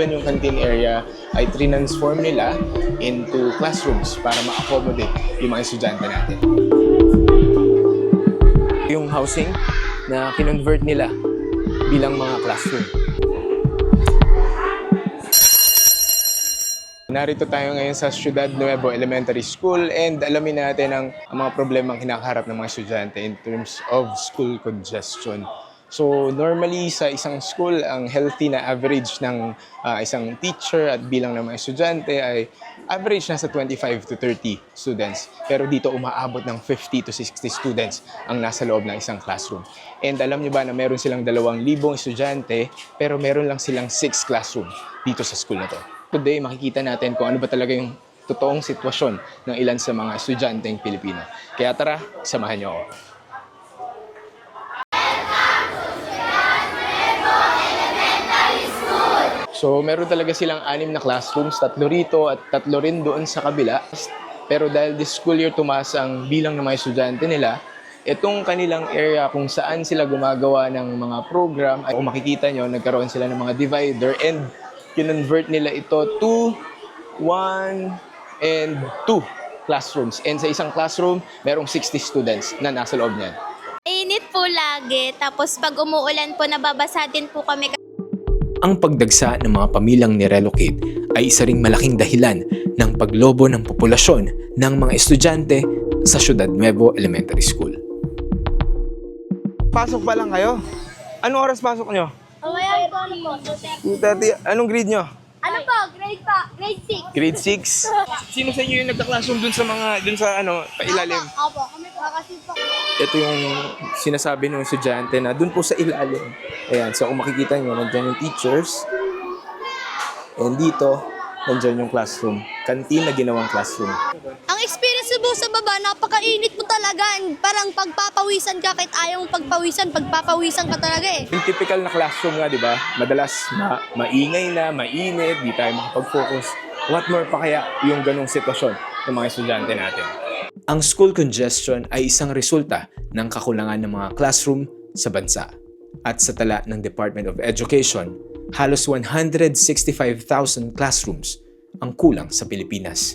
even yung canteen area ay transform nila into classrooms para ma-accommodate yung mga estudyante natin. Yung housing na kinonvert nila bilang mga classroom. Narito tayo ngayon sa Ciudad Nuevo Elementary School and alamin natin ang, ang mga problemang kinakaharap ng mga estudyante in terms of school congestion. So normally sa isang school, ang healthy na average ng ah, isang teacher at bilang ng mga estudyante ay average nasa 25 to 30 students. Pero dito umaabot ng 50 to 60 students ang nasa loob ng isang classroom. And alam niyo ba na meron silang 2,000 estudyante pero meron lang silang 6 classroom dito sa school na to. Today makikita natin kung ano ba talaga yung totoong sitwasyon ng ilan sa mga estudyanteng Pilipino. Kaya tara, samahan niyo ako. So, meron talaga silang anim na classrooms, tatlo rito at tatlo rin doon sa kabila. Pero dahil this school year tumaas ang bilang ng mga estudyante nila, itong kanilang area kung saan sila gumagawa ng mga program, ay kung makikita nyo, nagkaroon sila ng mga divider and kinonvert nila ito to one and two classrooms. And sa isang classroom, merong 60 students na nasa loob niyan. Init po lagi, tapos pag umuulan po, nababasa din po kami. Ang pagdagsa ng mga pamilyang nirelocate ay isa ring malaking dahilan ng paglobo ng populasyon ng mga estudyante sa Ciudad Nuevo Elementary School. Pasok pa lang kayo? Anong oras pasok nyo? Oh, ayan po, ano po? 2.30. Anong grade nyo? Ano po? Grade pa? Grade 6. Grade 6. Sino sa inyo yung nagka-classroom dun sa mga, dun sa ano, pailalim? Opo, kami po. Kasi po. Ito yung sinasabi ng estudyante na dun po sa ilalim. Ayan, so kung makikita nyo, nandyan yung teachers. And dito, nandyan yung classroom. Canteen na ginawang classroom. Ang experience mo sa baba, napakainit talaga. Parang pagpapawisan ka kahit ayaw mong pagpawisan, pagpapawisan ka talaga eh. Yung typical na classroom nga, di ba? Madalas ma maingay na, mainit, di tayo makapag-focus. What more pa kaya yung ganong sitwasyon ng mga estudyante natin? Ang school congestion ay isang resulta ng kakulangan ng mga classroom sa bansa. At sa tala ng Department of Education, halos 165,000 classrooms ang kulang sa Pilipinas.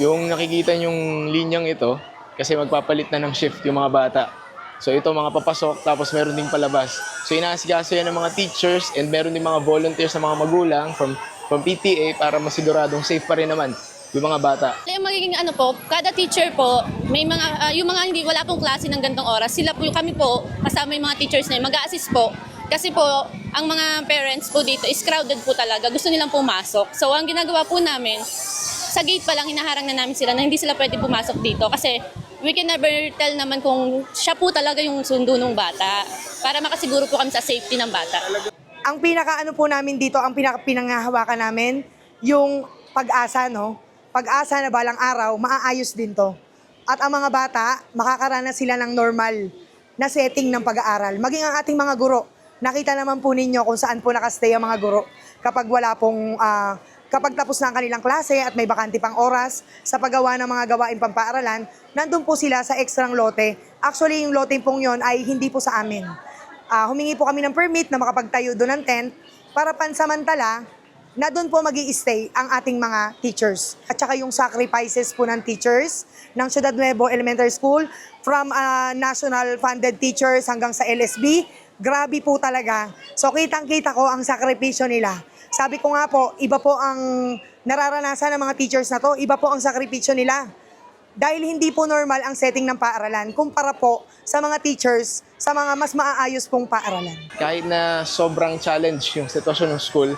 Yung nakikita yung linyang ito, kasi magpapalit na ng shift yung mga bata. So ito mga papasok, tapos meron ding palabas. So inaasikaso yan ng mga teachers and meron din mga volunteers sa mga magulang from from PTA para masiguradong safe pa rin naman yung mga bata. Yung magiging ano po, kada teacher po, may mga, ah, yung mga hindi, wala pong klase ng gantong oras, sila po, kami po, kasama yung mga teachers na yun, mag-assist po. Kasi po, ang mga parents po dito is crowded po talaga, gusto nilang pumasok. So, ang ginagawa po namin, sa gate pa lang, hinaharang na namin sila na hindi sila pwede pumasok dito. Kasi, we can never tell naman kung siya po talaga yung sundo ng bata. Para makasiguro po kami sa safety ng bata. ang pinaka ano po namin dito, ang pinaka pinangahawakan namin, yung pag-asa, no? Pag-asa na balang araw, maaayos din to. At ang mga bata, makakaranas sila ng normal na setting ng pag-aaral. Maging ang ating mga guro, nakita naman po ninyo kung saan po nakastay ang mga guro kapag wala pong, ah, kapag tapos na ang kanilang klase at may bakante pang oras sa paggawa ng mga gawain pampaaralan, nandun po sila sa ekstrang lote. Actually, yung lote pong yon ay hindi po sa amin. Ah, humingi po kami ng permit na makapagtayo doon ng tent para pansamantala na doon po mag stay ang ating mga teachers. At saka yung sacrifices po ng teachers ng Ciudad Nuevo Elementary School from ah, national funded teachers hanggang sa LSB, grabe po talaga. So kitang-kita ko ang sakripisyo nila. Sabi ko nga po, iba po ang nararanasan ng mga teachers na to, iba po ang sakripisyo nila dahil hindi po normal ang setting ng paaralan kumpara po sa mga teachers sa mga mas maaayos pong paaralan. Kahit na sobrang challenge yung sitwasyon ng school,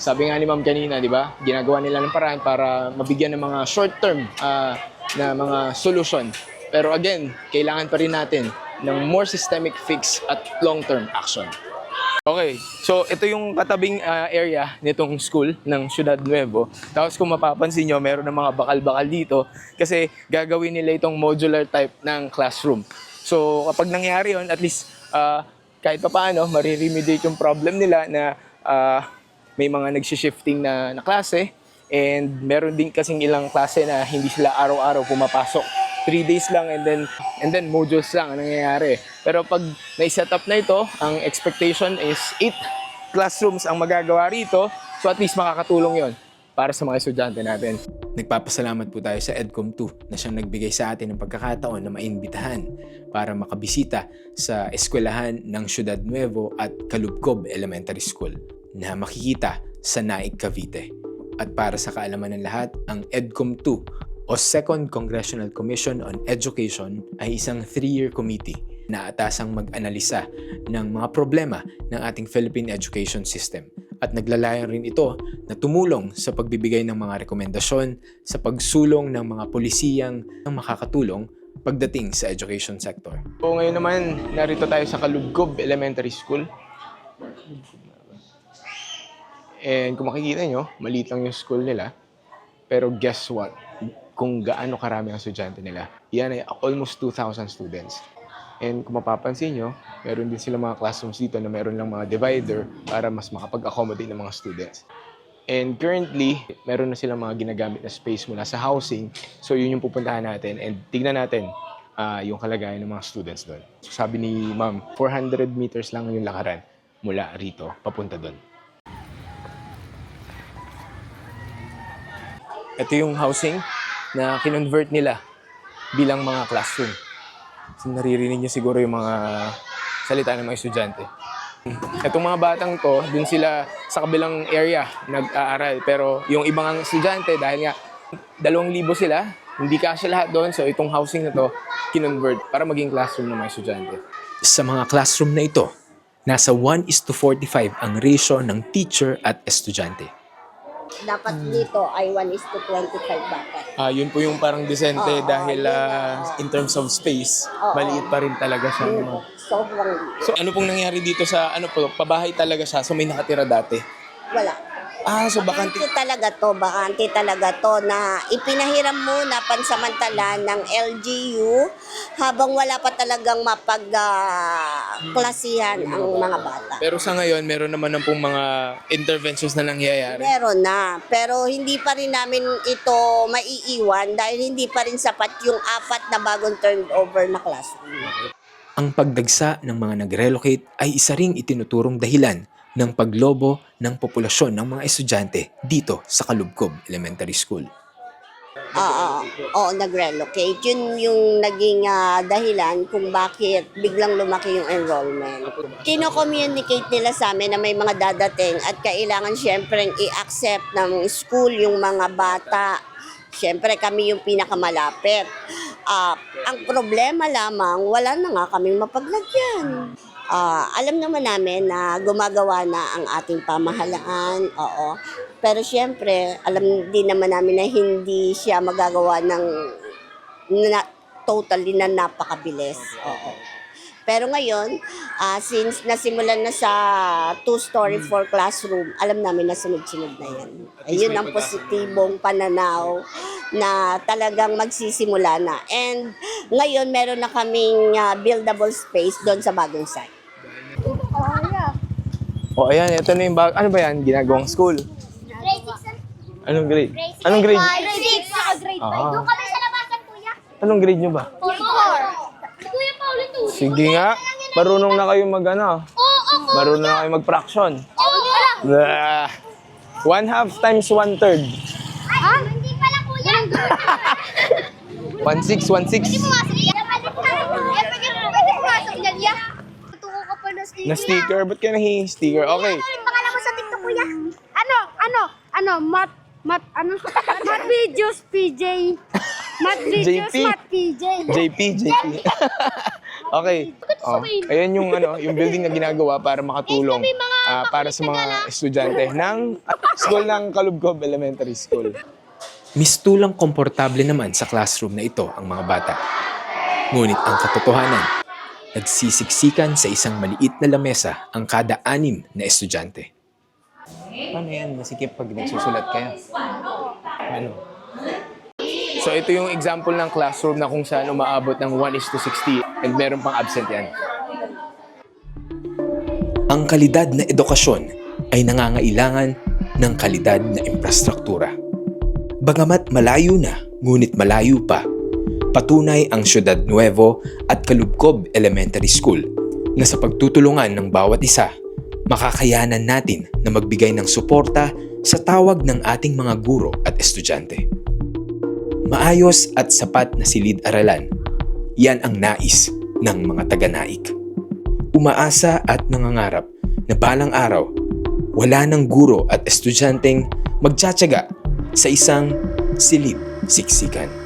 sabi nga ni ma'am kanina, di ba? Ginagawa nila ng paraan para mabigyan ng mga short-term ah, na mga solution. Pero again, kailangan pa rin natin ng more systemic fix at long-term action. Okay, so ito yung katabing ah, area nitong school ng Ciudad Nuevo. Tapos kung mapapansin nyo, meron ng mga bakal-bakal dito kasi gagawin nila itong modular type ng classroom. So kapag nangyari yon at least ah, kahit pa paano, mariremediate yung problem nila na ah, may mga nagsishifting na, na klase and meron din kasing ilang klase na hindi sila araw-araw pumapasok 3 days lang and then and then modules lang ang nangyayari. Pero pag na-set up na ito, ang expectation is 8 classrooms ang magagawa rito. So at least makakatulong yon para sa mga estudyante natin. Nagpapasalamat po tayo sa EDCOM 2 na siyang nagbigay sa atin ng pagkakataon na maimbitahan para makabisita sa eskwelahan ng Ciudad Nuevo at Kalubcob Elementary School na makikita sa Naik, Cavite. At para sa kaalaman ng lahat, ang EDCOM 2 o Second Congressional Commission on Education ay isang three-year committee na atasang mag-analisa ng mga problema ng ating Philippine education system at naglalayan rin ito na tumulong sa pagbibigay ng mga rekomendasyon sa pagsulong ng mga polisiyang makakatulong pagdating sa education sector. So ngayon naman, narito tayo sa Kalubcob Elementary School. And kung makikita nyo, maliit lang yung school nila. Pero guess what? Kung gaano karami ang estudyante nila. Yan ay almost 2,000 students. And kung mapapansin nyo, meron din sila mga classrooms dito na meron lang mga divider para mas makapag-accommodate ng mga students. And currently, meron na silang mga ginagamit na space mula sa housing. So yun yung pupuntahan natin and tignan natin ah, yung kalagayan ng mga students doon. So, sabi ni ma'am, 400 meters lang yung lakaran mula rito papunta doon. Ito yung housing na kinonvert nila bilang mga classroom. So, naririnig niyo siguro yung mga salita ng mga estudyante. Itong mga batang to, dun sila sa kabilang area nag-aaral. Pero yung ibang estudyante, dahil nga dalawang libo sila, hindi kasya lahat doon. So itong housing na to, kinonvert para maging classroom ng mga estudyante. Sa mga classroom na ito, nasa 1 is to 45 ang ratio ng teacher at estudyante. Dapat dito ay 1 is to 25 dapat. Ah, yun po yung parang decente Oo, dahil yun ah, in terms of space, Oo. maliit pa rin talaga siya. no? Sobrang So ano pong nangyari dito sa ano po, pabahay talaga siya so may nakatira dati. wala. Ah, so bakante. Bakante talaga to, bakante talaga to na ipinahiram muna pansamantala ng LGU habang wala pa talagang mapag-klasihan ang mga bata. Pero sa ngayon, meron naman ng pong mga interventions na nangyayari. Meron na, pero hindi pa rin namin ito maiiwan dahil hindi pa rin sapat yung apat na bagong turnover na classroom. Ang pagdagsa ng mga nag-relocate ay isa ring itinuturong dahilan ng paglobo ng populasyon ng mga estudyante dito sa Kalubcob Elementary School. Oo, oo, nag-relocate. Yun yung naging ah, dahilan kung bakit biglang lumaki yung enrollment. Kino-communicate nila sa amin na may mga dadating at kailangan syempre i-accept ng school yung mga bata. Syempre kami yung pinakamalapit. Ah, ang problema lamang, wala na nga kaming mapaglagyan. Ah, alam naman namin na gumagawa na ang ating pamahalaan, oo. Pero syempre, alam din naman namin na hindi siya magagawa ng na, totally na napakabilis. Oo. Pero ngayon, ah, since nasimulan na sa two-story, four classroom, alam namin na sunod-sunod na yan. Ayun ang positibong pananaw na talagang magsisimula na. And ngayon, meron na kaming ah, buildable space doon sa bagong site. O ayan, ito na yung bag. Ano ba yan? Ginagawang school. Anong grade? Anong grade? Grade 6 saka grade 5. Ah. Doon kami sa labasan, kuya. Anong grade nyo ba? 4. Kuya Paulo, to. Sige nga. Marunong na kayo mag ano. Oo, ako. Marunong na kayo mag fraction. Oo, wala. One half times one third. Ha? Hindi pala, kuya. One six, one six. Pumasok yan. Eh, pwede pwede pumasok yan, ya. Tuko ka pa na sticker. Na sticker. Ba't kaya nahihingi sticker? Okay. Ano pangalan mo sa TikTok, kuya? Ano? Ano? Ano? Mat... Mat... Ano? Mat videos, PJ. Mat videos, JP. Mat PJ. JP, JP. okay. Oh, ayan yung ano, yung building na ginagawa para makatulong ah, para sa mga estudyante ng school ng Kalubcob Elementary School. Mistulang komportable naman sa classroom na ito ang mga bata. Ngunit ang katotohanan, nagsisiksikan sa isang maliit na lamesa ang kada anim na estudyante. Paano yan? Masikip pag nagsusulat kaya? Ano? So ito yung example ng classroom na kung saan umaabot ng 1 is to 60 and meron pang absent yan. Ang kalidad na edukasyon ay nangangailangan ng kalidad na infrastruktura. Bagamat malayo na, ngunit malayo pa, Patunay ang Ciudad Nuevo at Kalubkob Elementary School na sa pagtutulungan ng bawat isa, makakayanan natin na magbigay ng suporta sa tawag ng ating mga guro at estudyante. Maayos at sapat na silid-aralan, yan ang nais ng mga taga-naik. Umaasa at nangangarap na balang araw, wala ng guro at estudyanteng magtsatsaga sa isang silid siksikan.